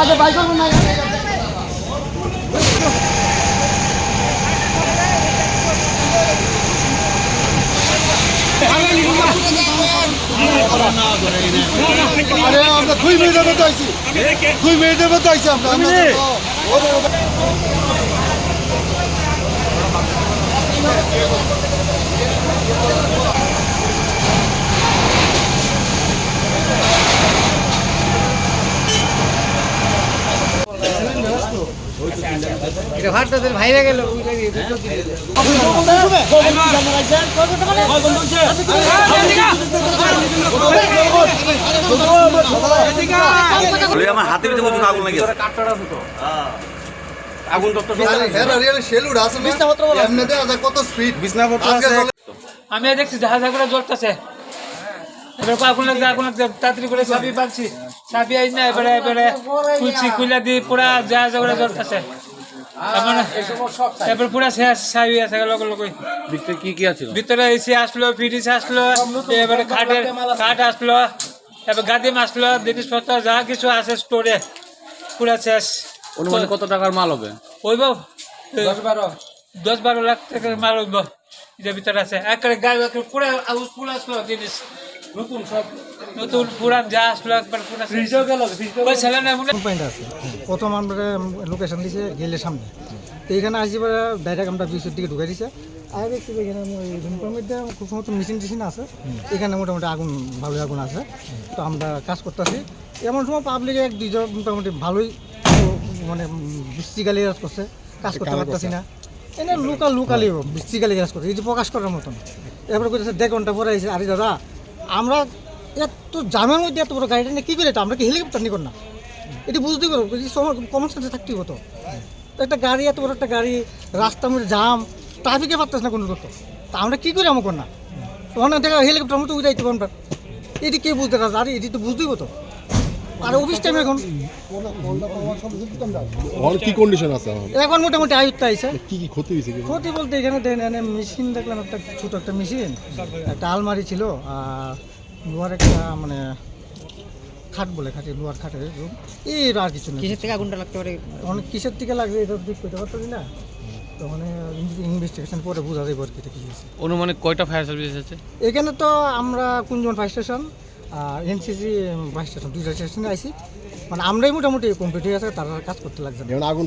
আগে বাইক করবেন না আরে আমরা দুই মিনিটের মতো আইছি। দুই মিনিটের মতো আইছি আমরা। তো- বলে আমার হাতে ভিতরে আগুন লাগে আগুন তত্ত্ব হ্যাঁ রিয়েল শেলুড আছে না এমনিতে কত স্পিড বিছনাপত্র আজকে আছে। আমি দেখছি জাহাজ করে জ্বলতেছে। এবার আগুন লাগছে আগুন লাগছে তাড়াতাড়ি করে চাবি পাচ্ছি। চাবি আই না এবারে এবারে খুলছি খুলে দিয়ে পুরা জ্বলতেছে পুরা শেষ চাবি আছে ভিতরে কি কি আছে ভিতরে এসি আসলো ফ্রিজ আসলো এবারে খাটের খাট আসলো এবার গাদিম আসলো জিনিসপত্র যা কিছু আছে স্টোরে পুরা শেষ অনুমানে কত টাকার মাল হবে? ওইব দশ বারো। দশ বারো লাখ টাকার মাল হইব এটার ভিতরে আছে। একবারে গাড়ি পুরা আউস পুরা আসলো জিনিস। নতুন সব নতুন পুরান যা আসলো একবার পুরা ফ্রিজও গেল ওই ছেলে না পয়েন্ট আছে। প্রথম আমরা লোকেশন দিছে গেলে সামনে। তো এখানে আসি পরে ডাইরেক্ট আমরা বিশের দিকে ঢুকে দিছে। আর দেখছি এখানে রুমের মধ্যে খুব সময় মেশিন টেশিন আছে। এখানে মোটামুটি আগুন ভালোই আগুন আছে। তো আমরা কাজ করতেছি। এমন সময় পাবলিক এক দুইজন মোটামুটি ভালোই মানে বৃষ্টিকালি কাজ করছে। কাজ করতে পারতেছি না। এনে লোকাল লোকালি বৃষ্টিকালি কাজ করছে। এই যে প্রকাশ করার মতন। এবার কইতেছে দেড় ঘণ্টা পরে আইসে আরে দাদা আমরা এত জামের মধ্যে এত বড় গাড়িটা নিয়ে কী করে আমরা কি হেলিকপ্টার নিয়ে না এটি বুঝতেই পারব কমন সেন্সে থাকতেই হতো একটা গাড়ি, এত বড় একটা গাড়ি, রাস্তার মধ্যে জাম ট্রাফিকে পারতেছ না কোনো করতো তা। আমরা কী করে আমার না অনেক দেখা হেলিকপ্টার মতো উঠাইতে আমরা এটি কে বুঝতে পারছে? আরে, এটি তো বুঝতেই হতো আর অফিস টাইম এখন। আমার কি কন্ডিশন আছে এখন? মোটামুটি আয়ুত্ত আইসে কি কি ক্ষতি হয়েছে ক্ষতি বলতে এখানে দেন এখানে মেশিন দেখলাম একটা ছোট একটা মেশিন একটা আলমারি ছিল আর লোহার একটা মানে খাট বলে খাটে লোহার খাটে room। এই আর কিছু নেই। কিসের থেকে আগুনটা লাগতে পারে? অনেক কিসের থেকে লাগবে এটা ঠিক করতে পারছি না। তো মানে ইনভেস্টিগেশন পরে বোঝা যাবে আর কি কি হয়েছে অনুমানে কয়টা ফায়ার সার্ভিস আছে? এখানে তো আমরা Kunjan fire station NCC fire station দুইটা স্টেশনে আইসি মানে আমরাই মোটামুটি কমপ্লিট হয়ে আছে তারা কাজ করতে লাগছে আগুন